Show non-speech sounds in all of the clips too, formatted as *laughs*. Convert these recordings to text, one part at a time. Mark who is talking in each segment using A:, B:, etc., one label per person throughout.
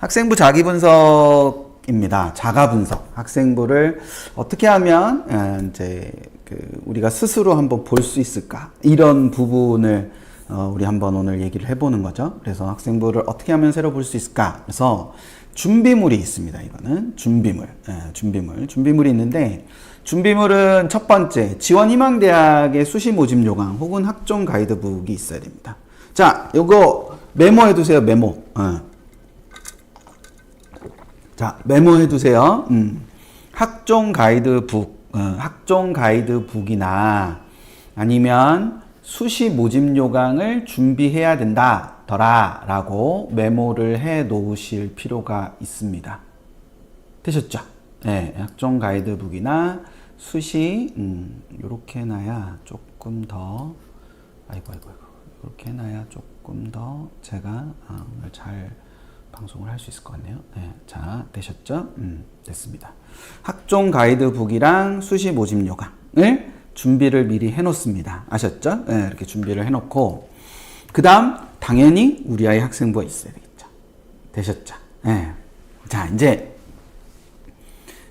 A: 학생부 자기 분석입니다. 자가 분석. 학생부를 어떻게 하면 에, 이제 그 우리가 스스로 한번 볼 수 있을까? 이런 부분을 어, 우리 한번 오늘 얘기를 해보는 거죠. 그래서 학생부를 어떻게 하면 새로 볼 수 있을까? 그래서 준비물이 있습니다. 이거는 준비물, 예, 준비물, 준비물이 있는데 준비물은 첫 번째 지원 희망 대학의 수시 모집 요강 혹은 학종 가이드북이 있어야 됩니다. 자, 요거 메모해 두세요. 메모. 어. 자, 메모해 두세요. 음. 학종 가이드북, 어, 학종 가이드북이나 아니면 수시 모집 요강을 준비해야 된다. 더라 라고 메모를 해 놓으실 필요가 있습니다. 되셨죠? 네, 학종 가이드북이나 수시 음, 요렇게 해놔야 조금 더 아이고 아이고 이렇게 해놔야 조금 더 제가 잘 방송을 할 수 있을 것 같네요. 네, 자 되셨죠? 음, 됐습니다. 학종 가이드북이랑 수시 모집 요강을 준비를 미리 해놓습니다. 아셨죠? 네, 이렇게 준비를 해놓고 그 다음 당연히 우리 아이 학생부가 있어야 되겠죠. 되셨죠? 네. 자 이제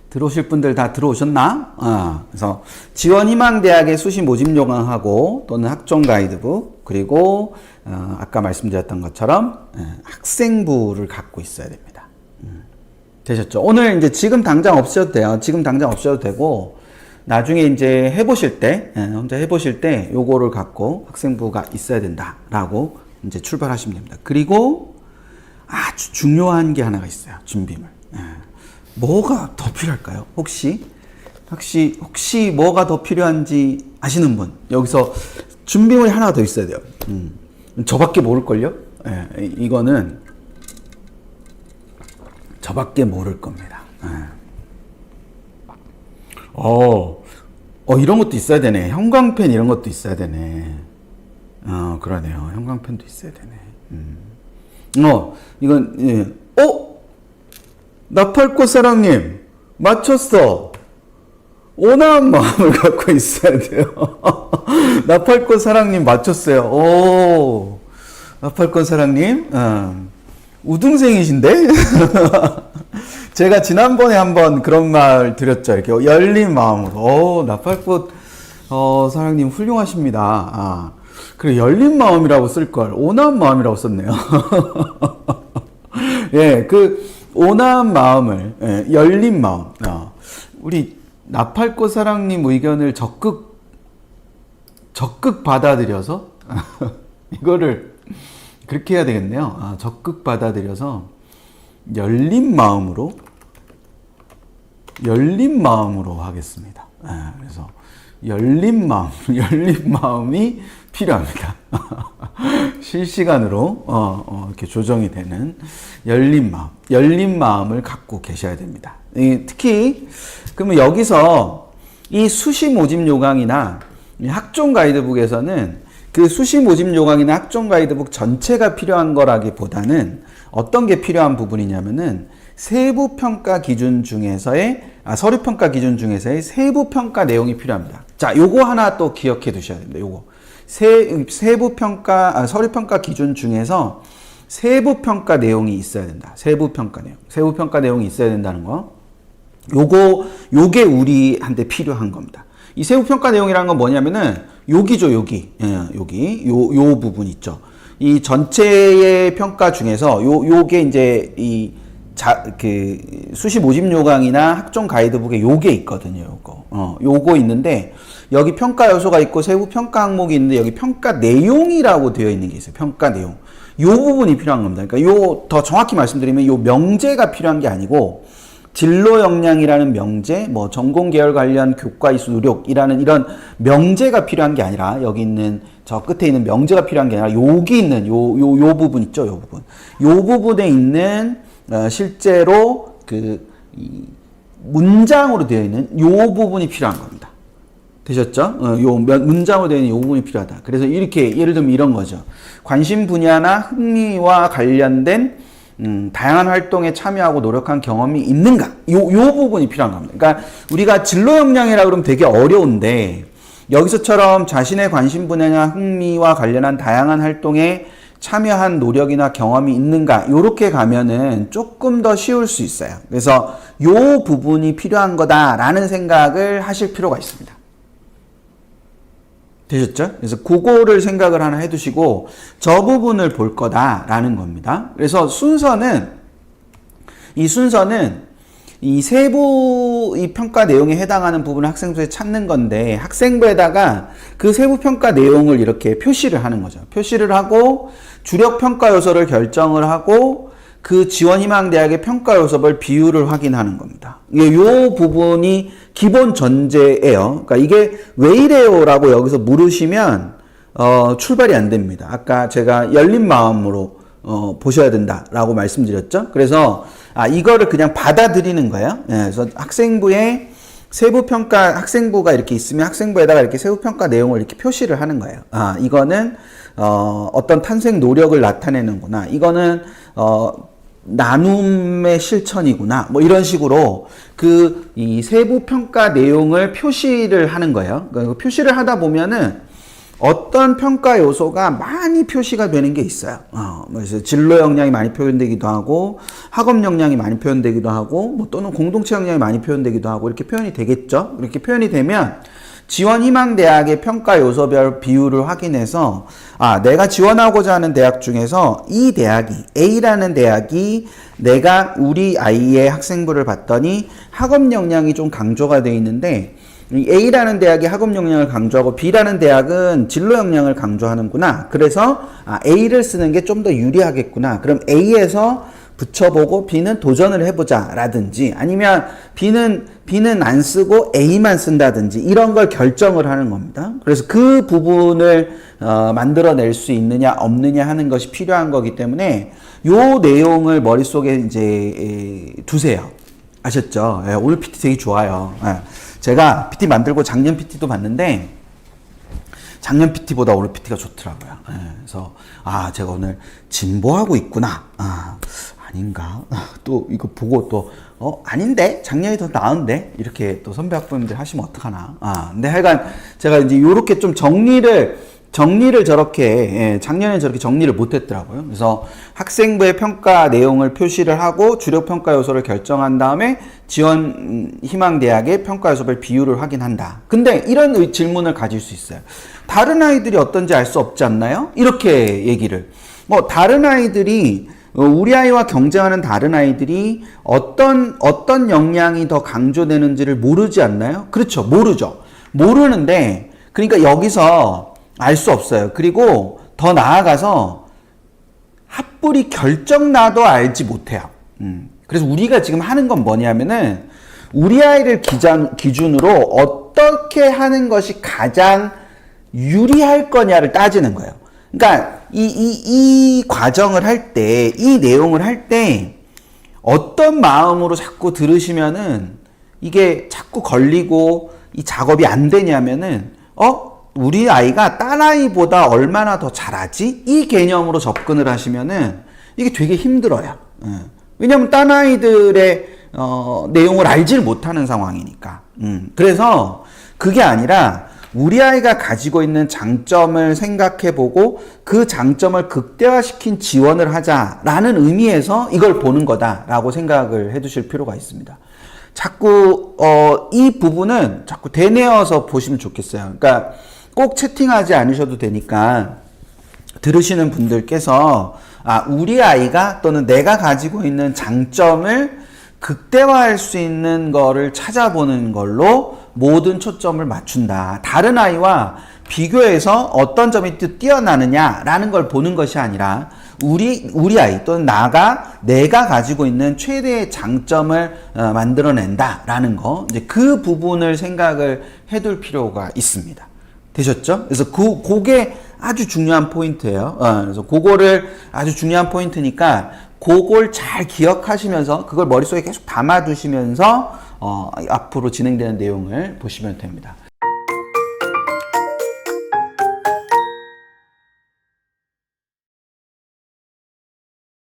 A: 들어오실 분들 다 들어오셨나? 어, 그래서 지원희망대학의 수시 모집 요강하고 또는 학종 가이드북 그리고 어, 아까 말씀드렸던 것처럼 예, 학생부를 갖고 있어야 됩니다. 음, 되셨죠? 오늘 이제 지금 당장 없으셔도 돼요. 지금 당장 없으셔도 되고 나중에 이제 해보실 때 예, 혼자 해보실 때 요거를 갖고 학생부가 있어야 된다라고 이제 출발하시면 됩니다. 그리고 아주 중요한 게 하나가 있어요. 준비물. 예. 뭐가 더 필요할까요? 혹시 혹시 혹시 뭐가 더 필요한지 아시는 분 여기서 준비물이 하나 더 있어야 돼요. 음. 저밖에 모를걸요? 예, 이거는 저밖에 모를 겁니다. 예. 어, 어, 이런 것도 있어야 되네. 형광펜 이런 것도 있어야 되네. 어, 그러네요. 형광펜도 있어야 되네. 음. 어, 이건, 예. 어? 나팔꽃 사랑님, 맞췄어. 온화한 마음을 *laughs* 갖고 있어야 돼요. *laughs* 나팔꽃 사랑님 맞췄어요. 오, 나팔꽃 사랑님, 음, 우등생이신데? *laughs* 제가 지난번에 한번 그런 말 드렸죠. 이렇게 열린 마음으로. 오, 나팔꽃, 어, 사랑님 훌륭하십니다. 아, 그래, 열린 마음이라고 쓸걸. 온화한 마음이라고 썼네요. *laughs* 예, 그, 온화한 마음을, 예, 열린 마음. 어, 우리 나팔꽃 사랑님 의견을 적극, 적극 받아들여서, *laughs* 이거를 그렇게 해야 되겠네요. 아, 적극 받아들여서, 열린 마음으로, 열린 마음으로 하겠습니다. 예, 그래서, 열린 마음, *laughs* 열린 마음이 필요합니다. *laughs* 실시간으로 어, 어, 이렇게 조정이 되는 열린 마음, 열린 마음을 갖고 계셔야 됩니다. 이, 특히 그러면 여기서 이 수시 모집 요강이나 이 학종 가이드북에서는 그 수시 모집 요강이나 학종 가이드북 전체가 필요한 거라기보다는 어떤 게 필요한 부분이냐면은 세부 평가 기준 중에서의 아, 서류 평가 기준 중에서의 세부 평가 내용이 필요합니다. 자, 요거 하나 또 기억해 두셔야 됩니다. 요거. 세, 세부 평가, 아, 서류 평가 기준 중에서 세부 평가 내용이 있어야 된다. 세부 평가 내용. 세부 평가 내용이 있어야 된다는 거. 요거, 요게 우리한테 필요한 겁니다. 이 세부 평가 내용이라는 건 뭐냐면은 여기죠, 여기. 예, 여기. 요, 요 부분 있죠. 이 전체의 평가 중에서 요, 요게 이제 이 자, 그, 수시 모집 요강이나 학종 가이드북에 요게 있거든요, 요거. 어, 요거 있는데, 여기 평가 요소가 있고 세부 평가 항목이 있는데, 여기 평가 내용이라고 되어 있는 게 있어요. 평가 내용. 요 부분이 필요한 겁니다. 그러니까 요, 더 정확히 말씀드리면 요 명제가 필요한 게 아니고, 진로 역량이라는 명제, 뭐 전공 계열 관련 교과 이수 노력이라는 이런 명제가 필요한 게 아니라 여기 있는 저 끝에 있는 명제가 필요한 게 아니라 여기 있는 요 요 요 부분 있죠, 요 부분. 요 부분에 있는 어, 실제로 그 이, 문장으로 되어 있는 요 부분이 필요한 겁니다. 되셨죠? 어, 요 면- 문장으로 되어 있는 요 부분이 필요하다. 그래서 이렇게 예를 들면 이런 거죠. 관심 분야나 흥미와 관련된 음, 다양한 활동에 참여하고 노력한 경험이 있는가? 요, 요 부분이 필요한 겁니다. 그러니까 우리가 진로 역량이라 그러면 되게 어려운데 여기서처럼 자신의 관심 분야나 흥미와 관련한 다양한 활동에 참여한 노력이나 경험이 있는가 요렇게 가면은 조금 더 쉬울 수 있어요. 그래서 요 부분이 필요한 거다라는 생각을 하실 필요가 있습니다. 되셨죠? 그래서 그거를 생각을 하나 해두시고 저 부분을 볼 거다라는 겁니다. 그래서 순서는 이 순서는 이 세부 이 평가 내용에 해당하는 부분을 학생부에 찾는 건데 학생부에다가 그 세부 평가 내용을 이렇게 표시를 하는 거죠. 표시를 하고 주력 평가 요소를 결정을 하고 그 지원 희망 대학의 평가 요소별 비율을 확인하는 겁니다. 이게 요 부분이 기본 전제예요. 그러니까 이게 왜 이래요라고 여기서 물으시면 어, 출발이 안 됩니다. 아까 제가 열린 마음으로 어, 보셔야 된다라고 말씀드렸죠. 그래서 아 이거를 그냥 받아들이는 거예요. 예, 그래서 학생부에 세부 평가 학생부가 이렇게 있으면 학생부에다가 이렇게 세부 평가 내용을 이렇게 표시를 하는 거예요. 아 이거는 어, 어떤 탄생 노력을 나타내는구나. 이거는 어, 나눔의 실천이구나. 뭐 이런 식으로 그 이 세부 평가 내용을 표시를 하는 거예요. 그러니까 표시를 하다 보면은 어떤 평가 요소가 많이 표시가 되는 게 있어요. 어, 뭐 그래서 진로 역량이 많이 표현되기도 하고 학업 역량이 많이 표현되기도 하고 뭐 또는 공동체 역량이 많이 표현되기도 하고 이렇게 표현이 되겠죠. 이렇게 표현이 되면 지원 희망 대학의 평가 요소별 비율을 확인해서 아 내가 지원하고자 하는 대학 중에서 이 대학이 A라는 대학이 내가 우리 아이의 학생부를 봤더니 학업 역량이 좀 강조가 돼 있는데 이 A라는 대학이 학업 역량을 강조하고 B라는 대학은 진로 역량을 강조하는구나. 그래서 아, A를 쓰는 게 좀 더 유리하겠구나. 그럼 A에서 붙여보고 B는 도전을 해보자 라든지 아니면 B는 B는 안 쓰고 A만 쓴다든지 이런 걸 결정을 하는 겁니다. 그래서 그 부분을 어, 만들어낼 수 있느냐 없느냐 하는 것이 필요한 거기 때문에 요 내용을 머릿속에 이제 에, 두세요. 아셨죠? 예, 오늘 PT 되게 좋아요. 예. 제가 PT 만들고 작년 PT도 봤는데 작년 PT보다 올해 PT가 좋더라고요. 예, 그래서 아 제가 오늘 진보하고 있구나. 아 아닌가? *laughs* 또 이거 보고 또 어 아닌데 작년이 더 나은데 이렇게 또 선배 학부모님들 하시면 어떡하나? 아 근데 하여간 제가 이제 요렇게 좀 정리를 정리를 저렇게 예, 작년에 저렇게 정리를 못 했더라고요. 그래서 학생부의 평가 내용을 표시를 하고 주력 평가 요소를 결정한 다음에 지원 음, 희망 대학의 평가 요소별 비율을 확인한다. 근데 이런 의- 질문을 가질 수 있어요. 다른 아이들이 어떤지 알 수 없지 않나요? 이렇게 얘기를. 뭐 다른 아이들이 어, 우리 아이와 경쟁하는 다른 아이들이 어떤 어떤 역량이 더 강조되는지를 모르지 않나요? 그렇죠. 모르죠. 모르는데 그러니까 여기서 알 수 없어요. 그리고 더 나아가서 합불이 결정 나도 알지 못해요. 음. 그래서 우리가 지금 하는 건 뭐냐면은 우리 아이를 기준, 기준으로 어떻게 하는 것이 가장 유리할 거냐를 따지는 거예요. 그러니까 이, 이, 이 과정을 할 때, 이 내용을 할 때 어떤 마음으로 자꾸 들으시면은 이게 자꾸 걸리고 이 작업이 안 되냐면은 어? 우리 아이가 딴 아이보다 얼마나 더 잘하지? 이 개념으로 접근을 하시면은 이게 되게 힘들어요. 예. 왜냐면 딴 아이들의 어, 내용을 알지를 못하는 상황이니까. 음. 그래서 그게 아니라 우리 아이가 가지고 있는 장점을 생각해 보고 그 장점을 극대화시킨 지원을 하자라는 의미에서 이걸 보는 거다라고 생각을 해 두실 필요가 있습니다. 자꾸 어, 이 부분은 자꾸 되뇌어서 보시면 좋겠어요. 그러니까 꼭 채팅하지 않으셔도 되니까 들으시는 분들께서 아 우리 아이가 또는 내가 가지고 있는 장점을 극대화할 수 있는 거를 찾아보는 걸로 모든 초점을 맞춘다. 다른 아이와 비교해서 어떤 점이 또 뛰어나느냐라는 걸 보는 것이 아니라 우리 우리 아이 또는 나가 내가 가지고 있는 최대의 장점을 어, 만들어낸다라는 거 이제 그 부분을 생각을 해둘 필요가 있습니다. 되셨죠? 그래서 그 그게 아주 중요한 포인트예요. 어, 그래서 그거를 아주 중요한 포인트니까 그걸 잘 기억하시면서 그걸 머릿속에 계속 담아두시면서 어, 앞으로 진행되는 내용을 보시면 됩니다.